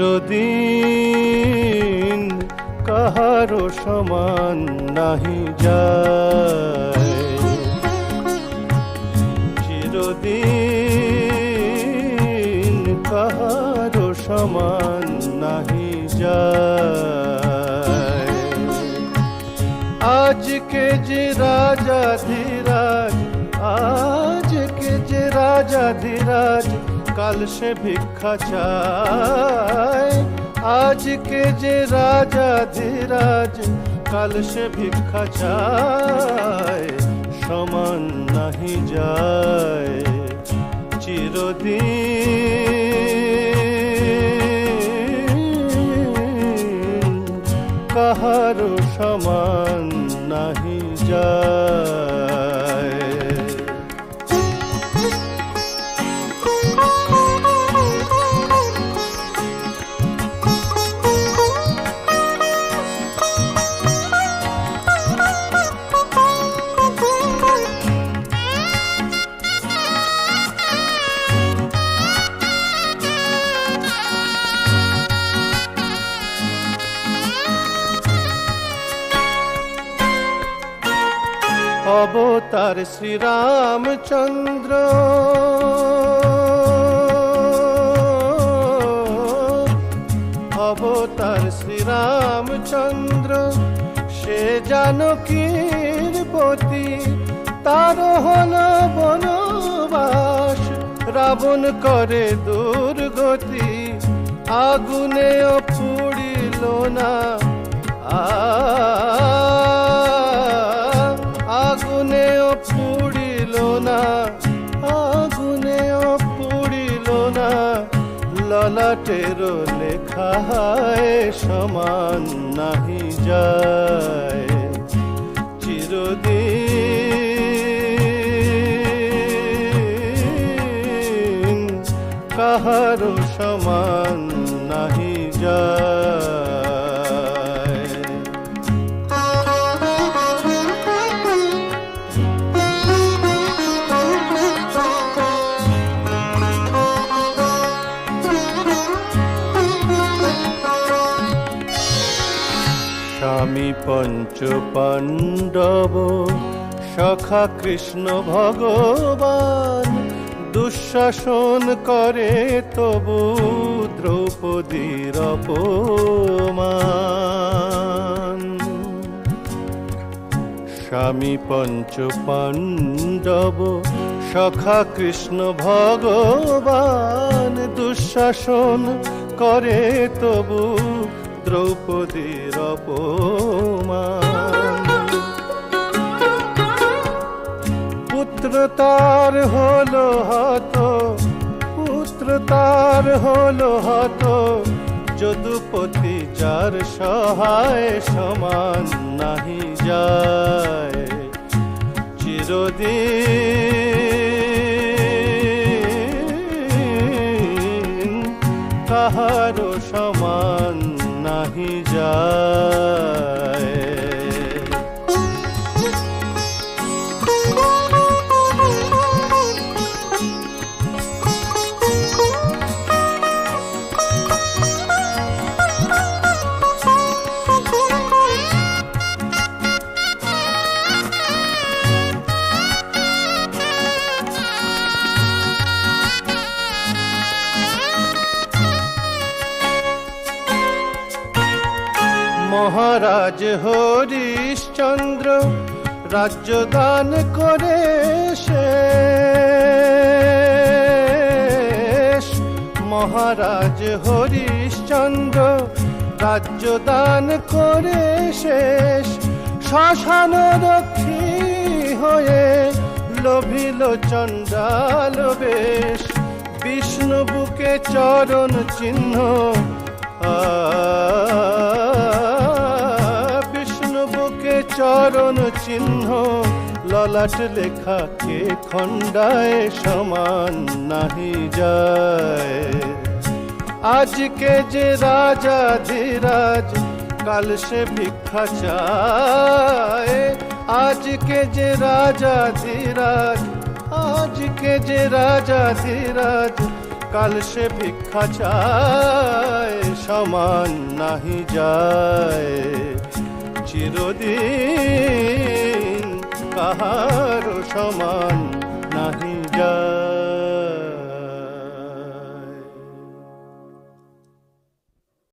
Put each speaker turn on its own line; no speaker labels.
চিরদিন কাহারো সমান নাহি যায়। চিরদিন কাহারো সমান নাহি যায়। আজকে যে রাজা ধীরাজ, আজকে যে রাজা ধীরাজ কাল সে ভিক্ষা চায়। আজকে যে রাজা ধীরাজ, কাল সে ভিক্ষা চায়। সমান নাহি যায়। চিরদিন কাহারো সমান নাহি যায়। অবতার শ্রীরামচন্দ্র। অবতার শ্রীরামচন্দ্র, সে জানকীর পতি তার হল বনবাস, রাবণ করে দুর্গতি, আগুনে পুড়িল না। আ ললাটের লেখায় সমান নাহি যায়। চিরদিন কাহার সমান নাহি যায়। স্বামী পঞ্চ পাণ্ডব সখা কৃষ্ণ ভগবান, দুঃশাসন করে তবু দ্রৌপদীর অপমান। স্বামী পঞ্চ পাণ্ডব সখা কৃষ্ণ ভগবান, দুঃশাসন করে তবু দ্রৌপদীর পুত্র তার হলো হত, পুত্র তার হলো হত, যদুপতি যার সহায় সমান নাহি যায়। চিরদিন কাহারো সমান নাহি যায়। মহারাজ হরিশ্চন্দ্র রাজ্য দান করে মহারাজ হরিশ্চন্দ্র রাজ্য দান করে শেষ। শ্মশান রক্ষী হয়ে লোভিল চণ্ডাল বেশ। বিষ্ণু বুকে চরণ চিহ্ন আ, চরণ চিহ্ন, ললাট লেখা কে খণ্ডায় সমান নাহি যায়। আজকে যে রাজা ধীরাজ, কাল সে ভিক্ষা চায়। আজকে যে রাজা ধীরাজ, আজকে যে রাজা ধীরাজ, কাল সে ভিক্ষা চায়, সমান নাহি যায়। চিরদিন কাহার সমান